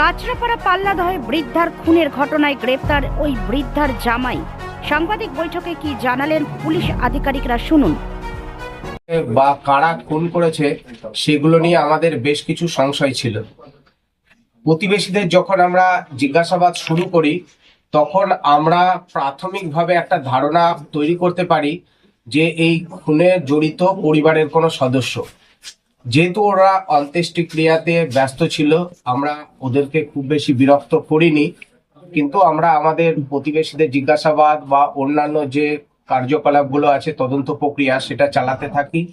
কাঁচরাপাড়া পাল্লাদহে বৃদ্ধার খুনের ঘটনায় গ্রেপ্তার ওই বৃদ্ধার জামাই। সাংবাদিক বৈঠকে কি জানালেন পুলিশ আধিকারিকরা শুনুন। বা কারা খুন করেছে সেগুলো নিয়ে আমাদের বেশ কিছু সংশয় ছিল। প্রতিবেশীদের যখন আমরা জিজ্ঞাসাবাদ শুরু করি, তখন আমরা প্রাথমিকভাবে একটা ধারণা তৈরি করতে পারি যে এই খুনে জড়িত পরিবারের কোনো সদস্য। যেহেতু ওরা অন্ত্যেষ্টিক্রিয়াতে ব্যস্ত ছিল, আমরা ওদেরকে খুব বেশি বিরক্ত করিনি। কিন্তু আমরা আমাদের প্রতিবেশীদের জিজ্ঞাসাবাদ বা অন্যান্য যে কার্যকলাপগুলো আছে, তদন্ত প্রক্রিয়া, সেটা চালাতে থাকি।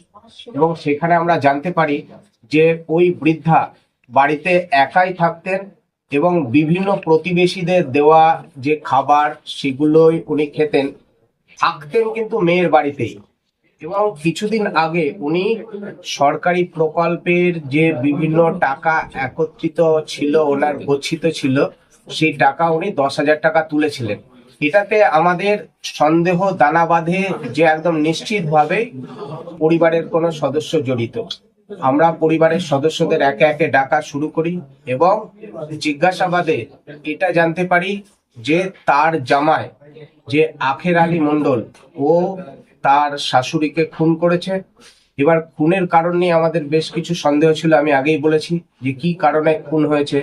এবং সেখানে আমরা জানতে পারি যে ওই বৃদ্ধা বাড়িতে একাই থাকতেন এবং বিভিন্ন প্রতিবেশীদের দেওয়া যে খাবার, সেগুলোই উনি খেতেন। থাকতেন কিন্তু মেয়ের বাড়িতেই। এবং কিছুদিন আগে উনি সরকারি প্রকল্পের যে বিভিন্ন টাকা একত্রিত ছিল, ওনার গচ্ছিত ছিল, সেই টাকা উনি দশ হাজার টাকা তুলেছিলেন। এটাতে আমাদের সন্দেহ, দানা বাঁধে যে একদম নিশ্চিতভাবে পরিবারের কোনো সদস্য জড়িত। আমরা পরিবারের সদস্যদের একে একে ডাকা শুরু করি এবং জিজ্ঞাসাবাদে এটা জানতে পারি যে তার জামায় যে আখের আলী মন্ডল ও তার শাশুড়িকে খুন করেছে। এবার খুনের কারণ নিয়ে আমাদের বেশ কিছু সন্দেহ ছিল, আমি আগেই বলেছি যে কি কারণে খুন হয়েছে।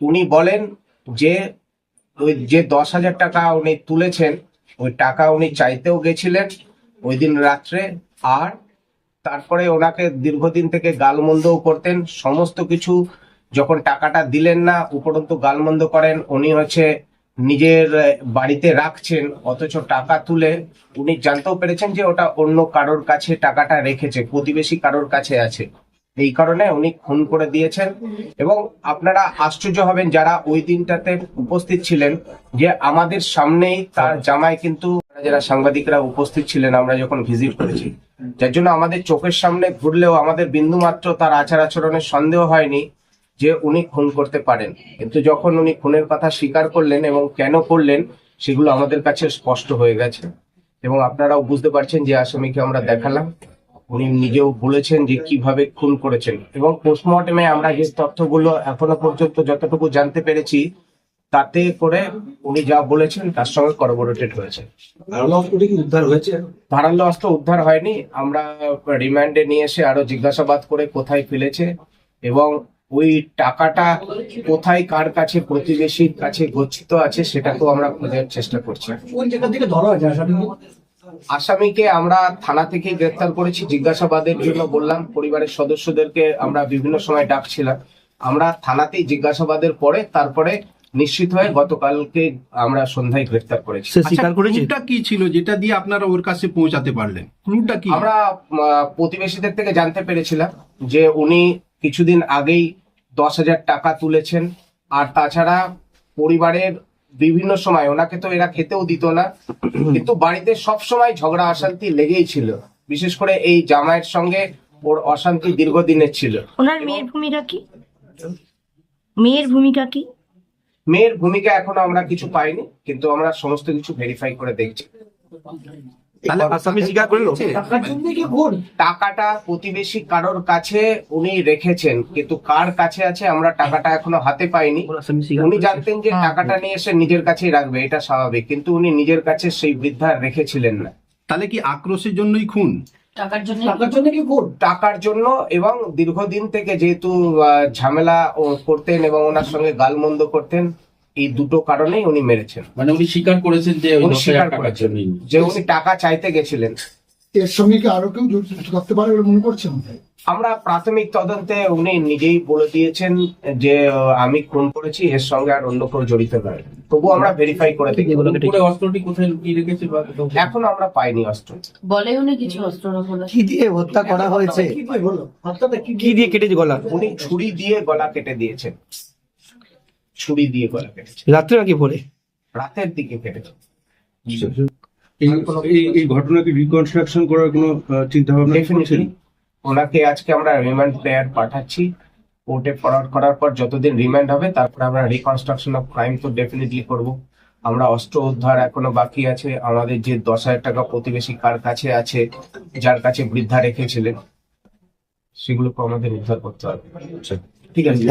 উনি বলেন যে, ওই যে দশ হাজার টাকা উনি তুলেছেন, ওই টাকা উনি চাইতেও গেছিলেন ওই দিন রাত্রে। আর তারপরে ওনাকে দীর্ঘদিন থেকে গালমন্দও করতেন। সমস্ত কিছু যখন টাকাটা দিলেন না, উপরন্তু গালমন্দ করেন, উনি হচ্ছে নিজের বাড়িতে রাখছেন, অথচ টাকা তুলে উনি জানতেও পেরেছেন যে ওটা অন্য কারোর কাছে টাকাটা রেখেছে, প্রতিবেশী কারোর কাছে আছে। এই কারণে উনি খুন করে দিয়েছেন এবং আপনারা আশ্চর্য হবেন যারা ওই দিনটাতে উপস্থিত ছিলেন যে আমাদের সামনেই তার জামাই কিন্তু যারা সাংবাদিকরা উপস্থিত ছিলেন, আমরা যখন ভিজিট করেছি। যার জন্য আমাদের চোখের সামনে ঘুরলেও আমাদের বিন্দুমাত্র তার আচার আচরণের সন্দেহ হয়নি। যে উনি খুন করতে পারেন। কিন্তু যখন উনি খুনের কথা স্বীকার করলেন এবং কেন করলেন সেগুলো আমাদের কাছে স্পষ্ট হয়ে গেছে। এবং আপনারাও বুঝতে পারছেন যে আসামিকে আমরা দেখালাম। উনি নিজেও বলেছেন যে কীভাবে খুন করেছেন। এবং পোস্টমর্টমে আমরা যে তথ্যগুলো এখনও পর্যন্ত যতটুকু জানতে পেরেছি তাতে করে উনি যা বলেছেন তার সঙ্গে করবোরেটেড হয়েছে। ধারণা অস্ত্রটি কি উদ্ধার হয়েছে? ধারালো অস্ত্র উদ্ধার হয়নি। আমরা রিমান্ডে নিয়ে এসে আরও জিজ্ঞাসাবাদ করে কোথায় ফেলেছে এবং ওই টাকাটা কোথায় কার কাছে প্রতিবেশীর কাছে গচ্ছিত আছে সেটাকেও আমরা খোঁজার চেষ্টা করছি। কোন জায়গা থেকে ধরা হয়েছে আসামিকে আমরা থানা থেকে গ্রেফতার করেছি জিজ্ঞাসাবাদের জন্য বললাম পরিবারের সদস্যদেরকে আমরা বিভিন্ন সময় ডাকছিলাম। আমরা থানাতেই জিজ্ঞাসাবাদের পরে তারপরে নিশ্চিত হয়ে গতকালকে আমরা সন্ধ্যায় গ্রেফতার করেছি। স্বীকার করেছে? ক্লুটা কি ছিল? যেটা দিয়ে আপনারা ওর কাছে পৌঁছাতে পারলেন? ক্লুটা কি? আমরা প্রতিবেশীদের থেকে জানতে পেরেছিলাম যে উনি কিছুদিন আগেই দশ হাজার টাকা তুলেছেন। আর তাছাড়া পরিবারের বিভিন্ন সময় ওনাকে তো এরা খেতেও দিত না কিন্তু বাড়িতে সব সময় ঝগড়া অশান্তি লেগেই ছিল। বিশেষ করে এই জামাইয়ের সঙ্গে ওর অশান্তি দীর্ঘদিনের ছিল। ওনার মেয়ের ভূমিকা কি? মেয়ের ভূমিকা কি? মেয়ের ভূমিকা এখনও আমরা কিছু পাইনি কিন্তু আমরা সমস্ত কিছু ভেরিফাই করে দেখছি। তাহলে আসামি স্বীকার করল টাকার জন্য কি খুন টাকাটা প্রতিবেশী কারোর কাছে উনি রেখেছেন কিন্তু কার কাছে আছে আমরা টাকাটা এখনও হাতে পাইনি। উনি জানতেন যে টাকাটা নিয়ে এসে নিজের কাছেই রাখবে এটা স্বাভাবিক কিন্তু উনি নিজের কাছে সেই বৃদ্ধা রেখেছিলেন না। তাহলে কি আক্রোশের জন্যই খুন? টাকার জন্য টাকার জন্য কি খুন টাকার জন্য এবং দীর্ঘদিন থেকে যেহেতু আহ, ঝামেলা ও করতেন এবং ওনার সঙ্গে গালমন্দ করতেন এই দুটো কারণেই উনি মেরেছেন। মানে উনি স্বীকার করেছেন যে উনি স্বীকার করেছেন। যে উনি টাকা চাইতে গেছিলেন। এর সঙ্গে কি আরও কেউ জড়িত থাকতে পারে বলে মনে করছেন? আমরা প্রাথমিক তদন্তে উনি নিজেই বলে দিয়েছেন যে আমি খুন করেছি এর সঙ্গে আর অন্য কেউ জড়িত নয়। তবু আমরা ভেরিফাই করে দেখি। পুরো অস্ত্রটি কোথায় লুকিয়ে রেখেছে? এখন আমরা পাইনি অস্ত্র। বলে উনি কিছু অস্ত্র বলে কি দিয়ে হত্যা করা হয়েছে কি দিয়ে হলো হত্যাটা কি কি দিয়ে কেটেছে গলা? উনি ছুরি দিয়ে গলা কেটে দিয়েছেন। ছুরি দিয়ে গলা কেটেছে রাত্রে নাকি পরে রাতের দিকে কেটেছে এই এই- এই ঘটনা রিকনস্ট্রাকশন করার কোনো চিন্তা ভাবনা ডেফিনেটলি ওনাকে আজকে আমরা রিমান্ড প্লেয়ার পাঠাচ্ছি। কোর্টে ফরওয়ার্ড করার পর যতদিন রিমান্ড হবে তারপর আমরা রিকনস্ট্রাকশন অফ ক্রাইম তো ডেফিনেটলি করব। আমরা অস্ত্র উদ্ধার এখনও বাকি আছে। আমাদের যে দশ হাজার টাকা প্রতিবেশী কার কাছে আছে যার কাছে বৃদ্ধা রেখেছিলেন সেগুলোকে আমাদের উদ্ধার করতে হবে। ঠিক আছে।